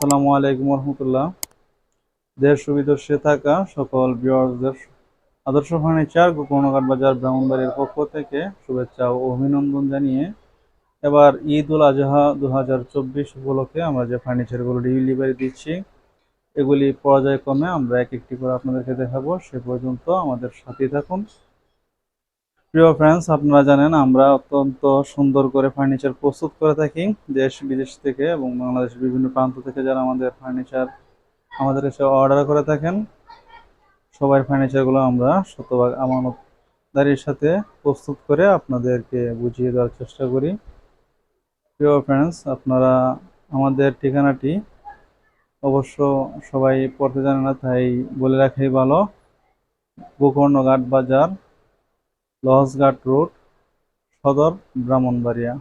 সালামু আলাইকুম রহমতুল্লাহ দেশ সুবিদর্শে থাকা সকল ভিউয়ার্সদের আদর্শ ফার্নিচার গোকর্ণঘাট বাজার ব্রাহ্মণবাড়ির পক্ষ থেকে শুভেচ্ছা ও অভিনন্দন জানিয়ে এবার ঈদ উল আজহা দু হাজার চব্বিশ উপলক্ষে আমরা যে ফার্নিচারগুলো ডেলিভারি দিচ্ছি, এগুলি পর্যায়ক্রমে আমরা এক একটি করে আপনাদেরকে দেখাবো। সে পর্যন্ত আমাদের সাথেই থাকুন। প্রিয় ফ্রেন্ডস আপনারা জানেন আমরা অত্যন্ত সুন্দর করে ফার্নিচার প্রস্তুত করে থাকি দেশ, বিদেশ থেকে এবং বাংলাদেশের বিভিন্ন প্রান্ত থেকে যারা আমাদের ফার্নিচার আমাদের এসে অর্ডার করে থাকেন। সবাই ফার্নিচারগুলো আমরা শতভাগ আমানতদারির সাথে প্রস্তুত করে আপনাদেরকে বুঝিয়ে দেওয়ার চেষ্টা করি। প্রিয় ফ্রেন্ডস আপনারা আমাদের ঠিকানাটি অবশ্য সবাই পড়তে জানে না, তাই বলে রাখাই ভালো। গোকর্ণঘাট বাজার লহসঘাট রোড, সদর, ব্রাহ্মণবাড়িয়া।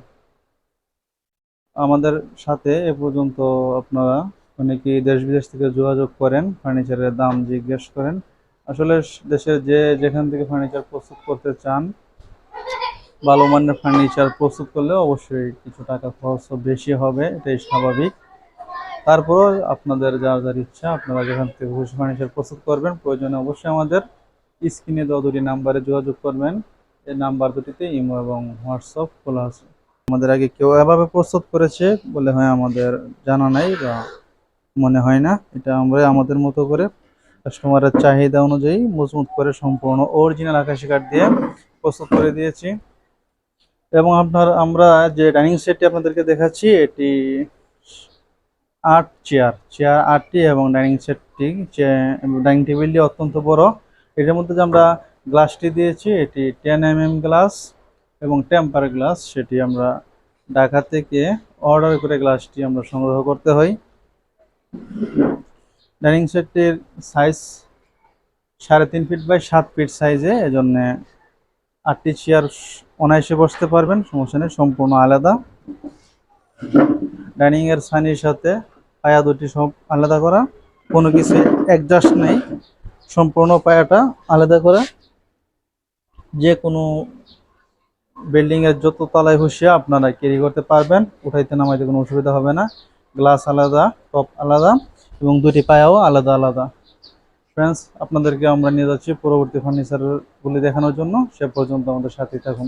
আমাদের সাথে এ পর্যন্ত আপনারা অনেকেই দেশ বিদেশ থেকে যোগাযোগ করেন, ফার্নিচারের দাম জিজ্ঞেস করেন। আসলে দেশের যে যেখান থেকে ফার্নিচার প্রস্তুত করতে চান, ভালো মানের ফার্নিচার প্রস্তুত করলে অবশ্যই কিছু টাকা খরচ বেশি হবে, এটাই স্বাভাবিক। তারপরও আপনাদের যার যার ইচ্ছা, আপনারা যেখান থেকে ফার্নিচার প্রস্তুত করবেন, প্রয়োজনে অবশ্যই আমাদের স্ক্রিনে দেওয়া দুটি নাম্বারে যোগাযোগ করবেন। এই নাম্বার দুটিতে ইমো এবং হোয়াটসঅ্যাপ খোলা আছে। আমাদের আগে কেউ এভাবে প্রস্তুত করেছে বলে হয় আমাদের জানা নাই বা মনে হয় না। এটা আমরা আমাদের মতো করে কাস্টমারের চাহিদা অনুযায়ী মজবুত করে সম্পূর্ণ অরিজিনাল আকাশি কাঠ দিয়ে প্রস্তুত করে দিয়েছি। এবং আপনার, আমরা যে ডাইনিং সেটটি আপনাদেরকে দেখাচ্ছি, এটি আট চেয়ার চেয়ার আটটি এবং ডাইনিং সেটটি ডাইনিং টেবিলটি অত্যন্ত বড়। এটার মধ্যে যে আমরা গ্লাসটি দিয়েছি, এটি টেন এম গ্লাস এবং টেম্পার গ্লাস সেটি আমরা ঢাকা থেকে অর্ডার করে গ্লাসটি আমরা সংগ্রহ করতে হয়। ডাইনিং সেটটির সাইজ সাড়ে তিন ফিট বাই সাত ফিট সাইজে এজন্য আটটি চেয়ার অনায়াসে বসতে পারবেন, সমস্যা নেই, সম্পূর্ণ আলাদা। ডাইনিং এর সানির সাথে পায়া দুটি সব আলাদা করা, কোনো কিছু অ্যাডজাস্ট নেই। সম্পূর্ণ পায়াটা আলাদা করে। যে কোনো বিল্ডিং এর যত তলায় বসিয়ে আপনারা ক্যারি করতে পারবেন, উঠাইতে নামাইতে কোনো অসুবিধা হবে না। গ্লাস আলাদা টপ আলাদা এবং দুটি পায়াও আলাদা আলাদা। ফ্রেন্ডস আপনাদেরকে আমরা নিয়ে যাচ্ছি পরবর্তী ফার্নিচারগুলি দেখানোর জন্য। সে পর্যন্ত আমাদের সাথেই থাকুন।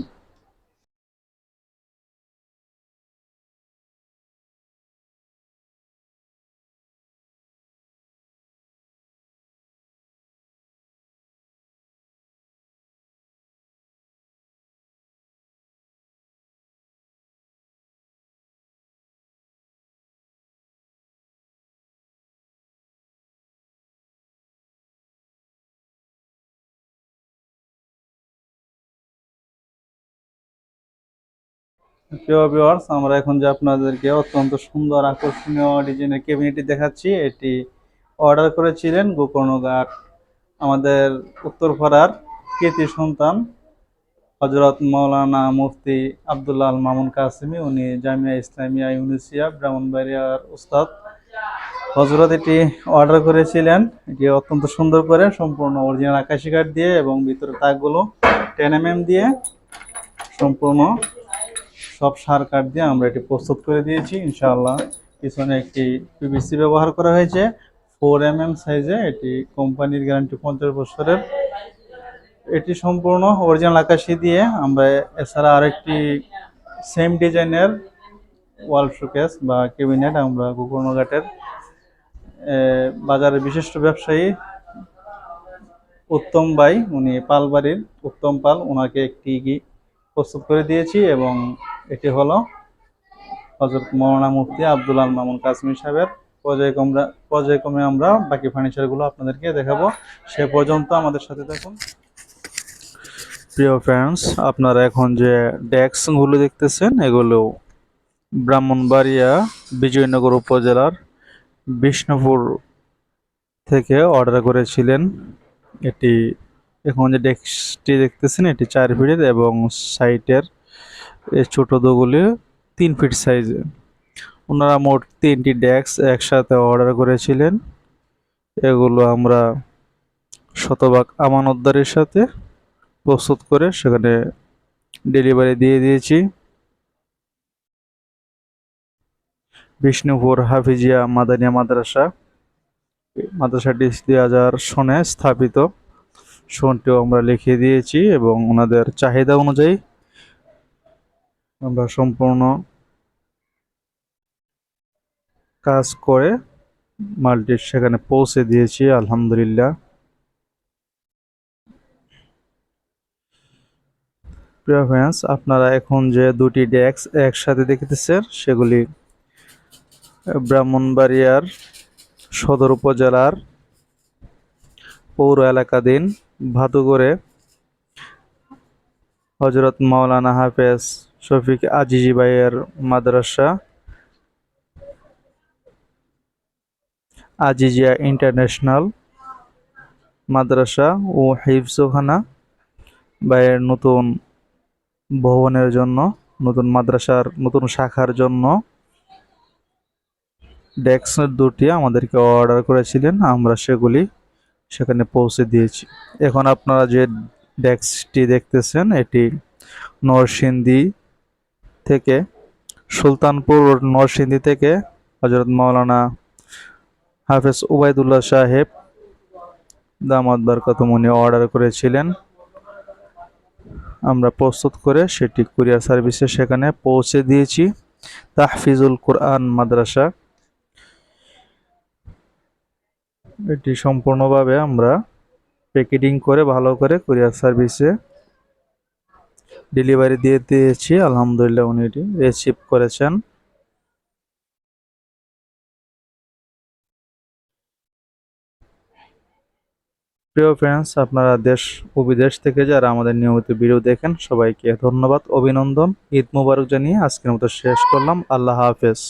প্রিয় আমরা এখন যে আপনাদেরকে অত্যন্ত সুন্দর আকর্ষণীয় ডিজাইনের ক্যাবিনেটটি দেখাচ্ছি। এটি অর্ডার করেছিলেন গোকর্ণঘাট আমাদের উত্তরপাড়ার কৃতি সন্তান হজরত মৌলানা মুফতি আবদুল্লাহ আল মামুন কাসিমি, উনি জামিয়া ইসলামিয়া ইউনিসিয়া, ব্রাহ্মণবাড়িয়ার উস্তাদ হজরত এটি অর্ডার করেছিলেন। এটি অত্যন্ত সুন্দর করে সম্পূর্ণ অরিজিনাল আকাশি কাঠ দিয়ে এবং ভিতরে তাকগুলো টেন এম দিয়ে সম্পূর্ণ সব সার কাঠ দিয়ে আমরা এটি প্রস্তুত করে দিয়েছি। ইনশাআল্লাহ পিছনে একটি পিভিসি ব্যবহার করা হয়েছে। ফোর এম এম সাইজে এটি কোম্পানির গ্যারান্টি পঞ্চাশ বছরের। এটি সম্পূর্ণ অরিজিনাল আকাশি দিয়ে আমরা এছাড়া আরেকটি সেম ডিজাইনের ওয়াল শোকেস বা ক্যাবিনেট আমরা গোকর্ণঘাটের বাজারের বিশিষ্ট ব্যবসায়ী উত্তম ভাই, উনি পালবাড়ির উত্তম পাল ওনাকে একটি প্রস্তুত করে দিয়েছি এবং এটি হলো হজরত মৌলানা মুফতি আব্দুল আল মামুন কাশ্মীর সাহেবের পর্যায়ক্রমে পর্যায়ক্রমে আমরা বাকি ফার্নিচারগুলো আপনাদেরকে দেখাবো। সে পর্যন্ত আমাদের সাথে থাকুন। প্রিয় ফ্রেন্ডস আপনারা এখন যে ডেস্কগুলো দেখতেছেন, এগুলো ব্রাহ্মণবাড়িয়া বিজয়নগর উপজেলার বিষ্ণুপুর থেকে অর্ডার করেছিলেন। এটি এখন যে ডেস্কটি দেখতেছেন, এটি চার ফিটের এবং সাইটের এই ছোট দোগুলি তিন ফিট সাইজে। ওনারা মোট তিনটি ডেস্ক একসাথে অর্ডার করেছিলেন। এগুলো আমরা শতভাগ আমানতদারের সাথে প্রস্তুত করে সেখানে ডেলিভারি দিয়ে দিয়েছি। বিষ্ণুপুর হাফিজিয়া মাদানিয়া মাদ্রাসা মাদ্রাসাটি দুই হাজার সনে স্থাপিত। সনটিও আমরা লিখে দিয়েছি এবং ওনাদের চাহিদা অনুযায়ী আমরা সম্পূর্ণ কাজ করে মালটি সেখানে পৌঁছে দিয়েছি, আলহামদুলিল্লাহ। প্রিয় ফ্রেন্ডস আপনারা এখন যে দুটি ডেস্ক একসাথে দেখতেছেন, সেগুলি ব্রাহ্মণবাড়িয়ার সদর উপজেলার পৌর এলাকাধীন ভাতুগড়ে হজরত মাওলানা হাফেজ শফিক আজিজি ভাইয়ের মাদ্রাসা। আজিজিয়া ইন্টারন্যাশনাল মাদ্রাসা ও হিফজোখানা ভাইয়ের নতুন ভবনের জন্য, নতুন মাদ্রাসার, নতুন শাখার জন্য ডেস্ক দুটি আমাদেরকে অর্ডার করেছিলেন, আমরা সেগুলি সেখানে পৌঁছে দিয়েছি। এখন আপনারা যে ডেস্কটি দেখতেছেন, এটি নরসিংদী থেকে সুলতানপুর নরসিংদী থেকে হজরত মাওলানা হাফেজ উবাইদুল্লাহ সাহেব দামাদ বারকাতমনি অর্ডার করেছিলেন। আমরা প্রস্তুত করে সেটি কুরিয়ার সার্ভিসে সেখানে পৌঁছে দিয়েছি। তাহফিজুল কোরআন মাদ্রাসা। এটি সম্পূর্ণভাবে আমরা প্যাকেটিং করে ভালো করে কুরিয়ার সার্ভিসে ডেলিভারি দিয়ে দিয়েছি, আলহামদুলিল্লাহ উনি এটি রিসিভ করেছেন। প্রিয় ফ্রেন্ডস আপনারা দেশ ও বিদেশ থেকে যারা আমাদের নিয়মিত ভিডিও দেখেন, সবাইকে ধন্যবাদ, অভিনন্দন, ঈদ মুবারক জানিয়ে আজকের মতো শেষ করলাম। আল্লাহ হাফেজ।